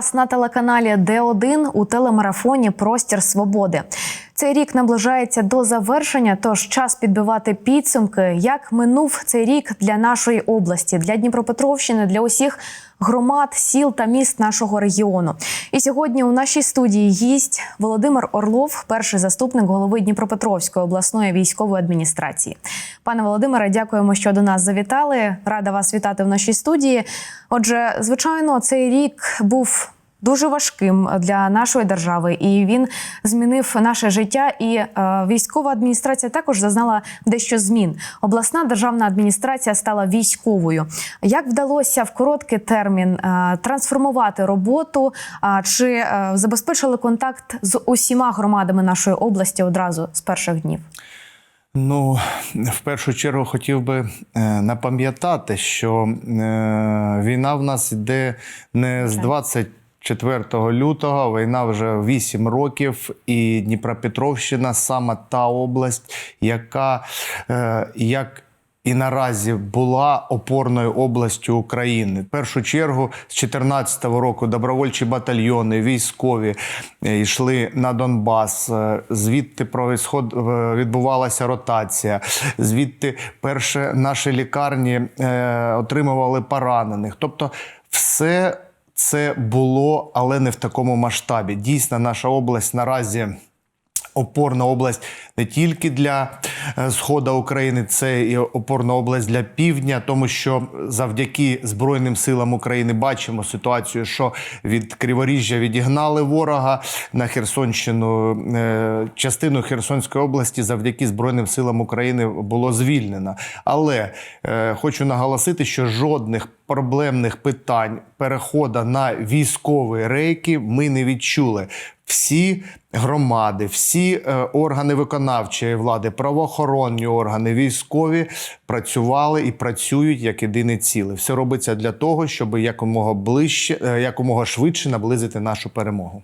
Вас на телеканалі Д1 у телемарафоні Простір Свободи. Цей рік наближається до завершення, тож час підбивати підсумки, як минув цей рік для нашої області, для Дніпропетровщини, для усіх громад, сіл та міст нашого регіону. І сьогодні у нашій студії гість Володимир Орлов, перший заступник голови Дніпропетровської обласної військової адміністрації. Пане Володимире, дякуємо, що до нас завітали. Рада вас вітати в нашій студії. Отже, звичайно, цей рік був. Дуже важким для нашої держави, і він змінив наше життя. І е, військова адміністрація також зазнала дещо змін. Обласна державна адміністрація стала військовою. Як вдалося в короткий термін е, трансформувати роботу? А чи е, забезпечили контакт з усіма громадами нашої області одразу з перших днів? Ну, в першу чергу хотів би е, напам'ятати, що е, війна в нас йде не з 24 лютого, війна вже 8 років, і Дніпропетровщина саме та область, яка е, як і наразі була опорною областю України. В першу чергу з 2014 року добровольчі батальйони, військові е, йшли на Донбас. Е, Звідти происход- е, відбувалася ротація. Звідти перші наші лікарні отримували поранених. Тобто, все це було, але не в такому масштабі. Дійсно, наша область наразі опорна область не тільки для е, сходу України, це і опорна область для півдня, тому що завдяки Збройним силам України бачимо ситуацію, що від Криворіжжя відігнали ворога на Херсонщину. е, Частину Херсонської області завдяки Збройним силам України було звільнено. Але е, хочу наголосити, що жодних проблемних питань переходу на військові рейки ми не відчули. Всі громади, всі е, органи виконавчої влади, правоохоронні органи, військові працювали і працюють як єдине ціле. Все робиться для того, щоб якомога ближче, е, якомога швидше наблизити нашу перемогу.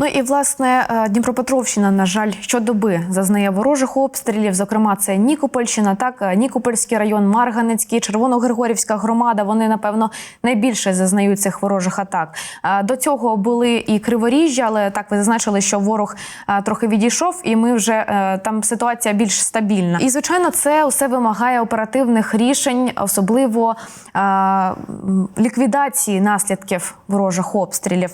Ну і власне е, Дніпропетровщина, на жаль, щодоби зазнає ворожих обстрілів. Зокрема, це Нікопольщина, так е, Нікопольський район, Марганецький, Червоногригорівська громада. Вони напевно найбільше зазнають цих ворожих атак. Е, До цього були і Криворіжжя, але так ви зазначили, що ворог трохи відійшов, і ми вже там ситуація більш стабільна. І звичайно, це усе вимагає оперативних рішень, особливо ліквідації наслідків ворожих обстрілів.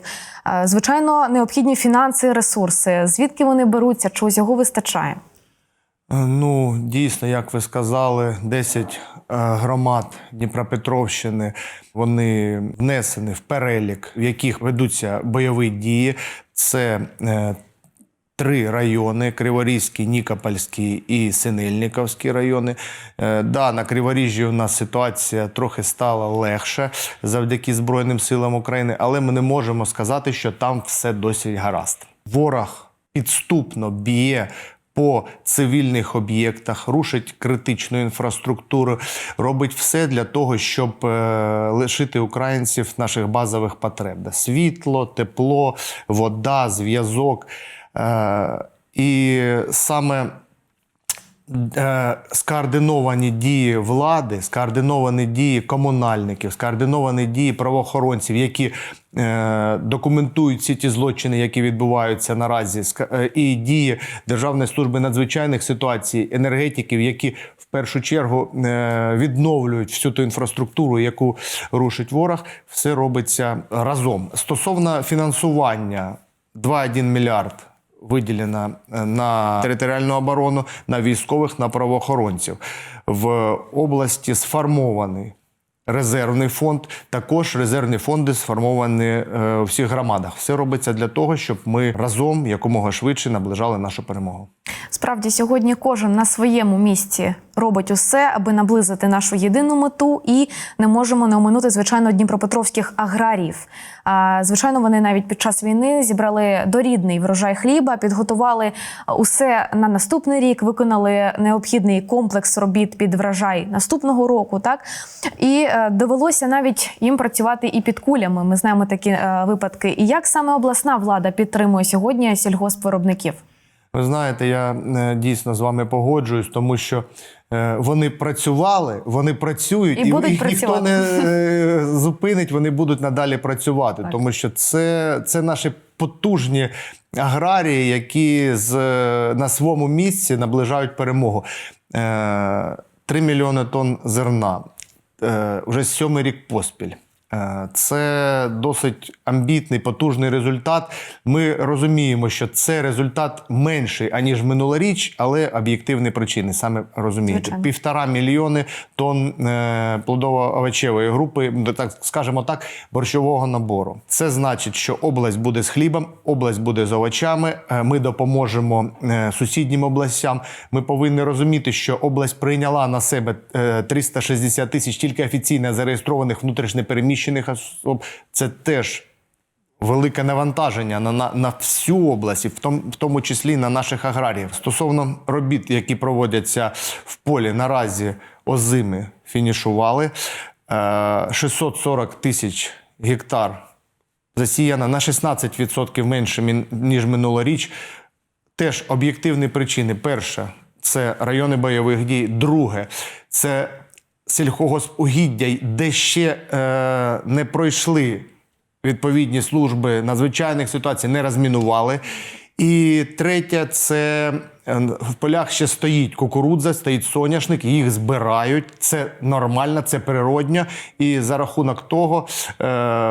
Звичайно, необхідні фінанси, ресурси. Звідки вони беруться? Чи усього вистачає? Е, Ну, дійсно, як ви сказали, 10 е, громад Дніпропетровщини вони внесені в перелік, в яких ведуться бойові дії. Це е, Три райони: Криворізький, Нікопольський і Синельниковський райони. Е, Да, на Криворіжжі у нас ситуація трохи стала легше завдяки Збройним силам України, але ми не можемо сказати, що там все досить гаразд. Ворог підступно б'є по цивільних об'єктах, рушить критичну інфраструктуру, робить все для того, щоб е, лишити українців наших базових потреб: світло, тепло, вода, зв'язок. Е, і саме е, скоординовані дії влади, скоординовані дії комунальників, скоординовані дії правоохоронців, які е, документують всі ті злочини, які відбуваються наразі, і дії Державної служби надзвичайних ситуацій, енергетиків, які в першу чергу відновлюють всю ту інфраструктуру, яку рушить ворог, все робиться разом. Стосовно фінансування 2,1 мільярд виділено е, на територіальну оборону, на військових, на правоохоронців. В області сформований резервний фонд. Також резервні фонди сформовані в у всіх громадах. Все робиться для того, щоб ми разом якомога швидше наближали нашу перемогу. Справді, сьогодні кожен на своєму місці робить усе, аби наблизити нашу єдину мету, і не можемо не оминути, звичайно, дніпропетровських аграріїв. А, Звичайно, вони навіть під час війни зібрали дорідний врожай хліба, підготували усе на наступний рік, виконали необхідний комплекс робіт під врожай наступного року. Так і е, довелося навіть їм працювати і під кулями. Ми знаємо такі е, випадки. І як саме обласна влада підтримує сьогодні сільгоспвиробників? Ви знаєте, я е, дійсно з вами погоджуюсь, тому що е, вони працювали, вони працюють, І будуть їх ніхто не е, зупинить, вони будуть надалі працювати, Так. тому що це, це наші потужні аграрії, які з, на своєму місці наближають перемогу. 3 мільйони тонн зерна. Вже сьомий рік поспіль. Е, Це досить амбітний, потужний результат. Ми розуміємо, що це результат менший, аніж минулоріч, але об'єктивні причини. Саме розумієте, Звичайно. півтора мільйони тонн е, плодово-овочевої групи, так скажімо так, борщового набору. Це значить, що область буде з хлібом, область буде з овочами. е, Ми допоможемо сусіднім областям. Ми повинні розуміти, що область прийняла на себе е, 360 тисяч тільки офіційно зареєстрованих внутрішньопереміщених особ. Це теж велике навантаження на, на, на всю область, в тому, в тому числі на наших аграріїв. Стосовно робіт, які проводяться в полі, наразі озими фінішували. Е, 640 тисяч гектар засіяно на 16% менше, ніж минулоріч. Теж об'єктивні причини. Перше це райони бойових дій. Друге це сільхогоспугіддя, де ще е, не пройшли відповідні служби надзвичайних ситуацій, не розмінували. І третє це е, в полях ще стоїть кукурудза, стоїть соняшник, їх збирають. Це нормально, це природньо. І за рахунок того е,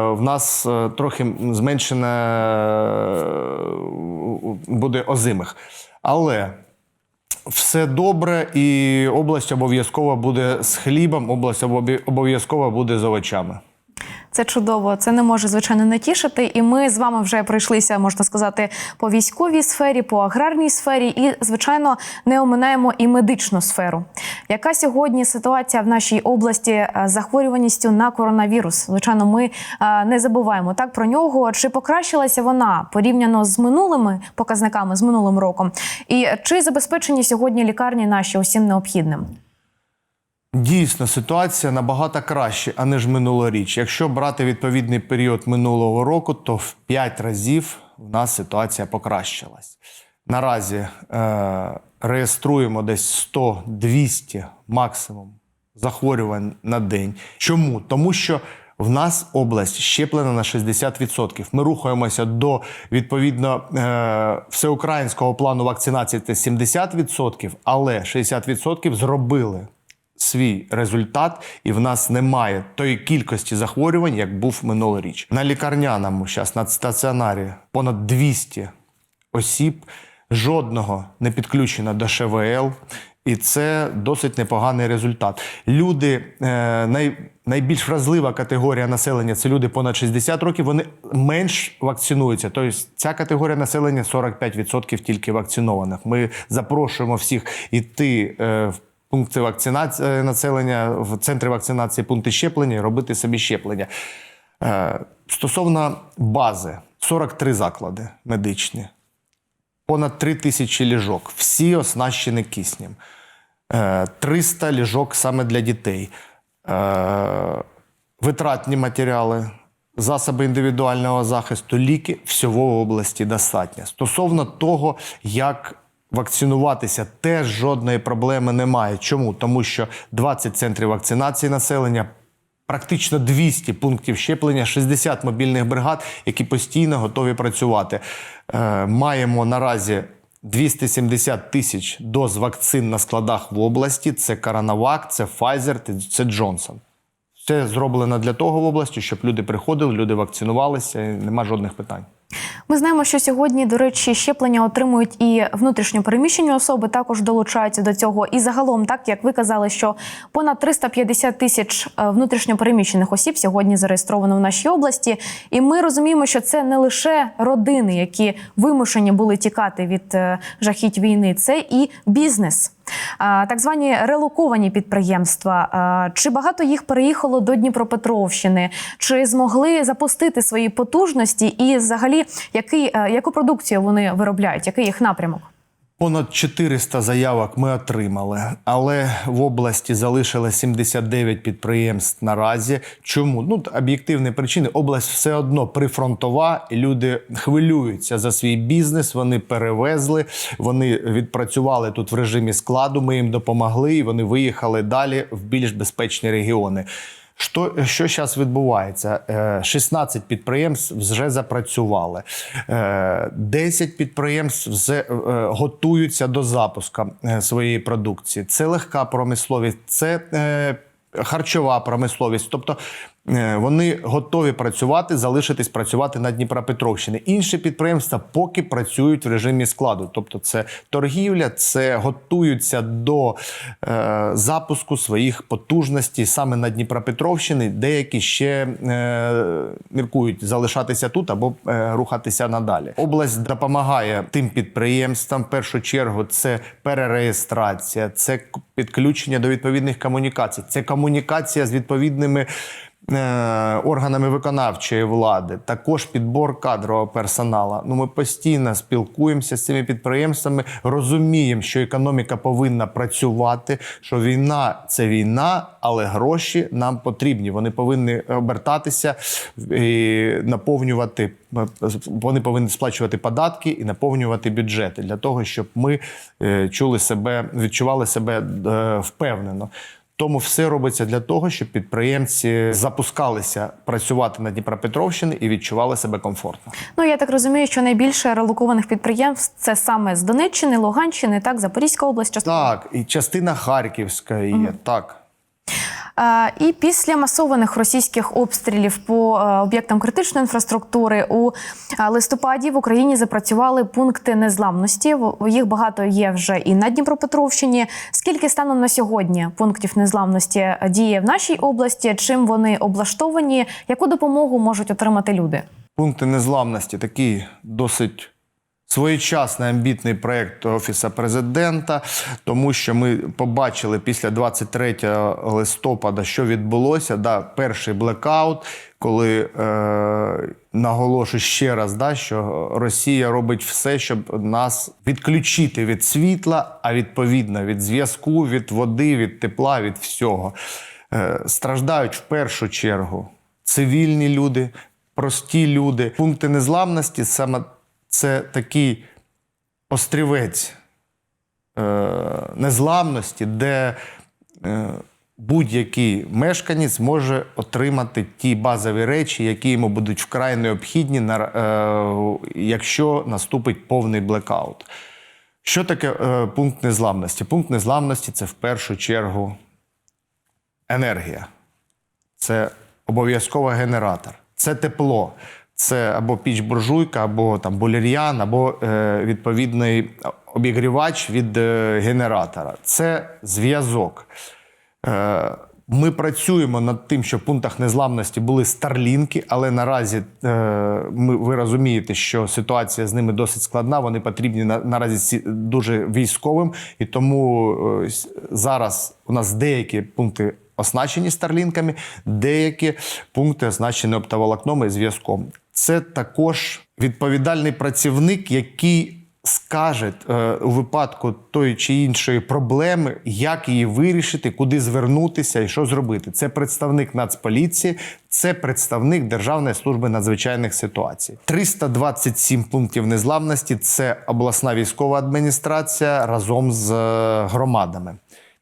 в нас е, трохи зменшена е, буде озимих. Але все добре, і область обов'язково буде з хлібом, область обов'я- обов'язково буде з овочами. Це чудово. Це не може звичайно не тішити. І ми з вами вже пройшлися, можна сказати, по військовій сфері, по аграрній сфері, і звичайно не оминаємо і медичну сферу. Яка сьогодні ситуація в нашій області е, з захворюваністю на коронавірус? Звичайно, ми е, не забуваємо так про нього. Чи покращилася вона порівняно з минулими показниками з минулим роком? І чи забезпечені сьогодні лікарні наші усім необхідним? Дійсно, ситуація набагато краще, аніж минулоріч. Якщо брати відповідний період минулого року, то в 5 разів у нас ситуація покращилась. Наразі е, реєструємо десь 100-200 максимум захворювань на день. Чому? Тому що в нас область щеплена на 60%. Ми рухаємося до відповідно е, всеукраїнського плану вакцинації це 70%, але 60% зробили свій результат, і в нас немає тої кількості захворювань, як був минулоріч. На лікарняному зараз на стаціонарі понад 200 осіб, жодного не підключено до ШВЛ. І це досить непоганий результат. Люди, е, най, найбільш вразлива категорія населення це люди понад 60 років. Вони менш вакцинуються. Тобто ця категорія населення 45% тільки вакцинованих. Ми запрошуємо всіх іти е, в пункти вакцинації е, населення, в центри вакцинації, пункти щеплення, робити собі щеплення. Е, Стосовно бази, 43 заклади медичні, понад 3 тисячі ліжок, всі оснащені киснем, Е, 300 ліжок саме для дітей, Е, витратні матеріали, засоби індивідуального захисту, ліки всього в області достатньо. Стосовно того, як вакцинуватися, теж жодної проблеми немає. Чому? Тому що 20 центрів вакцинації населення. Практично 200 пунктів щеплення, 60 мобільних бригад, які постійно готові працювати. Е, маємо наразі 270 тисяч доз вакцин на складах в області. Це Коронавак, це Pfizer, це Джонсон. Все зроблено для того в області, щоб люди приходили, люди вакцинувалися, нема жодних питань. Ми знаємо, що сьогодні, до речі, щеплення отримують і внутрішньо переміщені особи, також долучаються до цього. І загалом, так як ви казали, що понад 350 тисяч е, внутрішньо переміщених осіб сьогодні зареєстровано в нашій області. І ми розуміємо, що це не лише родини, які вимушені були тікати від е, жахіть війни, це і бізнес. Так звані релоковані підприємства. Чи багато їх переїхало до Дніпропетровщини? Чи змогли запустити свої потужності? І взагалі, який, е, яку продукцію вони виробляють? Який їх напрямок? Понад 400 заявок ми отримали, але в області залишилось 79 підприємств наразі. Чому? Ну, об'єктивні причини. Область все одно прифронтова, і люди хвилюються за свій бізнес. Вони перевезли, вони відпрацювали тут в режимі складу. Ми їм допомогли, і вони виїхали далі в більш безпечні регіони. Що, що зараз відбувається? Е, 16 підприємств вже запрацювали. Е, 10 підприємств вже е, готуються до запуску е, своєї продукції. Це легка промисловість, це е, харчова промисловість. Тобто е, вони готові працювати, залишитись працювати на Дніпропетровщині. Інші підприємства поки працюють в режимі складу. Тобто, це торгівля, це готуються до е, запуску своїх потужностей саме на Дніпропетровщині. Деякі ще е, міркують залишатися тут або е, рухатися надалі. Область допомагає тим підприємствам. В першу чергу це перереєстрація, це підключення до відповідних комунікацій, це комунікація з відповідними. Е, Органами виконавчої влади, також підбор кадрового персоналу. Ну, ми постійно спілкуємося з цими підприємствами, розуміємо, що економіка повинна працювати, що війна це війна, але гроші нам потрібні. Вони повинні обертатися і наповнювати. Вони повинні сплачувати податки і наповнювати бюджети для того, щоб ми е, чули себе, відчували себе е, впевнено. Тому все робиться для того, щоб підприємці запускалися працювати на Дніпропетровщині і відчували себе комфортно. Ну я так розумію, що найбільше релокованих підприємств це саме з Донеччини, Луганщини, так, Запорізька область, частина. Так, і частина Харківська є. Так. Е, І після масованих російських обстрілів по е, об'єктам критичної інфраструктури у е, листопаді в Україні запрацювали пункти незламності. Їх багато є вже і на Дніпропетровщині. Скільки станом на сьогодні пунктів незламності діє в нашій області? Чим вони облаштовані? Яку допомогу можуть отримати люди? Пункти незламності такий досить своєчасний амбітний проєкт Офісу президента, тому що ми побачили після 23 листопада, що відбулося. Да, перший блекаут, коли е, наголошую ще раз, да, що Росія робить все, щоб нас відключити від світла, а відповідно від зв'язку, від води, від тепла, від всього. Е, страждають в першу чергу цивільні люди, прості люди. Пункти незламності саме це такий острівець е, незламності, де е, будь-який мешканець може отримати ті базові речі, які йому будуть вкрай необхідні, на- е, якщо наступить повний блекаут. Що таке е, пункт незламності? Пункт незламності це в першу чергу енергія це обов'язково генератор, це тепло, це або піч буржуйка, або там булір'ян, або е, відповідний обігрівач від е, генератора. Це зв'язок. Е, ми працюємо над тим, щоб в пунктах незламності були старлінки, але наразі е, ми, ви розумієте, що ситуація з ними досить складна. Вони потрібні на, наразі дуже військовим, і тому е, зараз у нас деякі пункти оснащені старлінками, деякі пункти оснащені оптоволокном і зв'язком. Це також відповідальний працівник, який скаже е, у випадку тої чи іншої проблеми, як її вирішити, куди звернутися і що зробити. Це представник Нацполіції, це представник Державної служби надзвичайних ситуацій. 327 пунктів незламності це обласна військова адміністрація разом з е, громадами.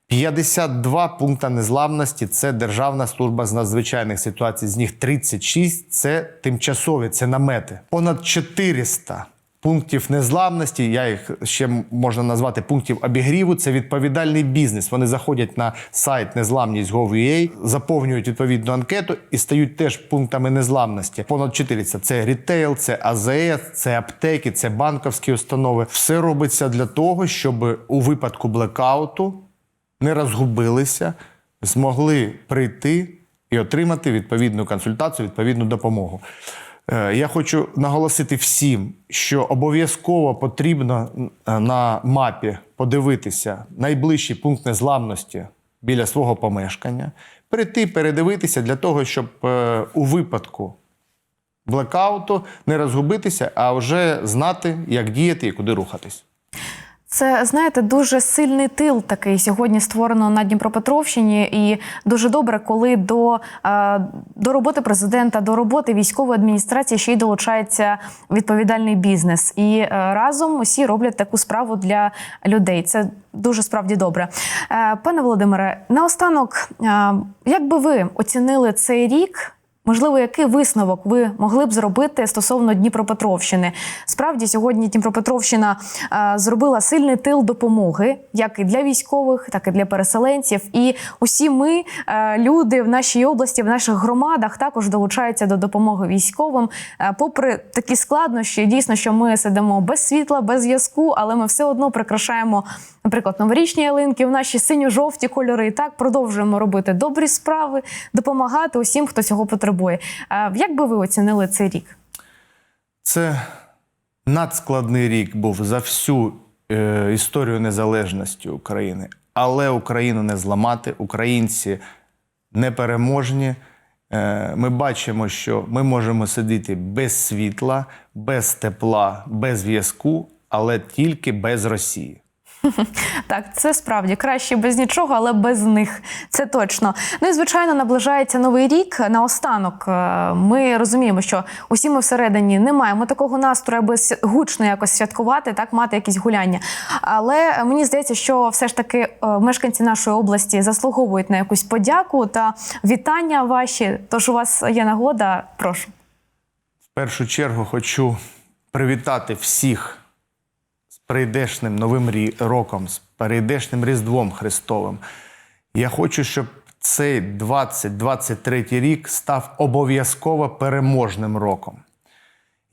52 пункти незламності це Державна служба з надзвичайних ситуацій. З них 36 це тимчасові, це намети. Понад 400 пунктів незламності. Я їх ще можна назвати пунктів обігріву. Це відповідальний бізнес. Вони заходять на сайт незламність.gov.ua, заповнюють відповідну анкету і стають теж пунктами незламності. Понад 400. це рітейл, це АЗС, це аптеки, це банковські установи. Все робиться для того, щоб у випадку блекауту не розгубилися, змогли прийти і отримати відповідну консультацію, відповідну допомогу. Е, Я хочу наголосити всім, що обов'язково потрібно е, на мапі подивитися найближчий пункт незламності біля свого помешкання, прийти, передивитися для того, щоб е, у випадку блекауту не розгубитися, а вже знати, як діяти і куди рухатись. Це знаєте дуже сильний тил такий сьогодні створено на Дніпропетровщині, і дуже добре, коли до, е, до роботи президента, до роботи військової адміністрації ще й долучається відповідальний бізнес. І е, разом усі роблять таку справу для людей. Це дуже справді добре. Е, Пане Володимире, наостанок, як би ви оцінили цей рік? Можливо, який висновок ви могли б зробити стосовно Дніпропетровщини? Справді сьогодні Дніпропетровщина е, зробила сильний тил допомоги, як і для військових, так і для переселенців. І усі ми, е, люди в нашій області, в наших громадах, також долучаються до допомоги військовим. Е, попри такі складнощі, дійсно, що ми сидимо без світла, без зв'язку, але ми все одно прикрашаємо, наприклад, новорічні ялинки в наші синьо-жовті кольори. І так продовжуємо робити добрі справи, допомагати усім, хто цього потребує. Е, Як би ви оцінили цей рік? Це надскладний рік був за всю е, історію незалежності України. Але Україну не зламати, українці непереможні. Е, ми бачимо, що ми можемо сидіти без світла, без тепла, без зв'язку, але тільки без Росії. Так, це справді краще без нічого, але без них. Це точно. Ну і звичайно, наближається новий рік. Наостанок е, ми розуміємо, що усі ми всередині не маємо такого настрою, аби гучно якось святкувати, так мати якісь гуляння. Але мені здається, що все ж таки е, мешканці нашої області заслуговують на якусь подяку та вітання ваші. Тож у вас є нагода, прошу. В першу чергу хочу привітати всіх прийдешним новим роком, з прийдешним Різдвом Христовим. Я хочу, щоб цей 2023 рік став обов'язково переможним роком.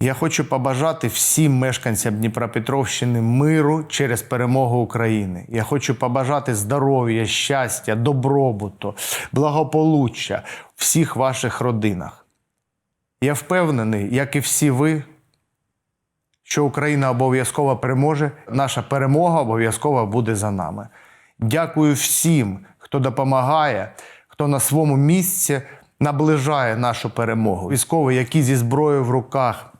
Я хочу побажати всім мешканцям Дніпропетровщини миру через перемогу України. Я хочу побажати здоров'я, щастя, добробуту, благополуччя всіх ваших родинах. Я впевнений, як і всі ви, що Україна обов'язково переможе. Наша перемога обов'язково буде за нами. Дякую всім, хто допомагає, хто на своєму місці наближає нашу перемогу. Військові, які зі зброєю в руках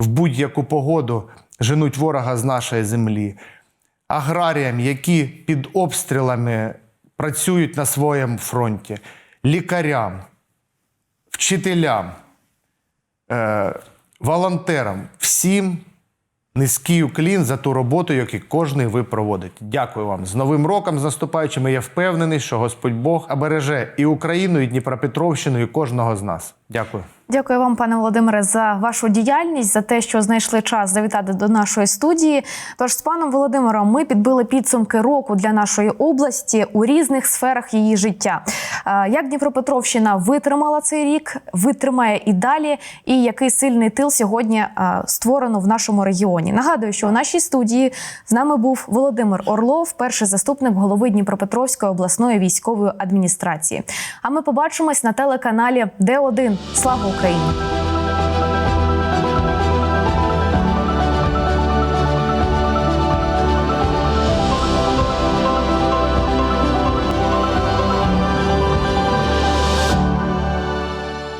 в будь-яку погоду женуть ворога з нашої землі. Аграріям, які під обстрілами працюють на своєму фронті, лікарям, вчителям, е, волонтерам, всім низький уклін за ту роботу, яку кожний ви проводите. Дякую вам. З Новим роком, з наступаючим. І Я впевнений, що Господь Бог обереже і Україну, і Дніпропетровщину, і кожного з нас. Дякую. Дякую вам, пане Володимире, за вашу діяльність, за те, що знайшли час завітати до нашої студії. Тож з паном Володимиром ми підбили підсумки року для нашої області у різних сферах її життя. Е, Як Дніпропетровщина витримала цей рік, витримає і далі, і який сильний тил сьогодні е, створено в нашому регіоні. Нагадую, що у нашій студії з нами був Володимир Орлов, перший заступник голови Дніпропетровської обласної військової адміністрації. А ми побачимось на телеканалі Д1. Слава Україні!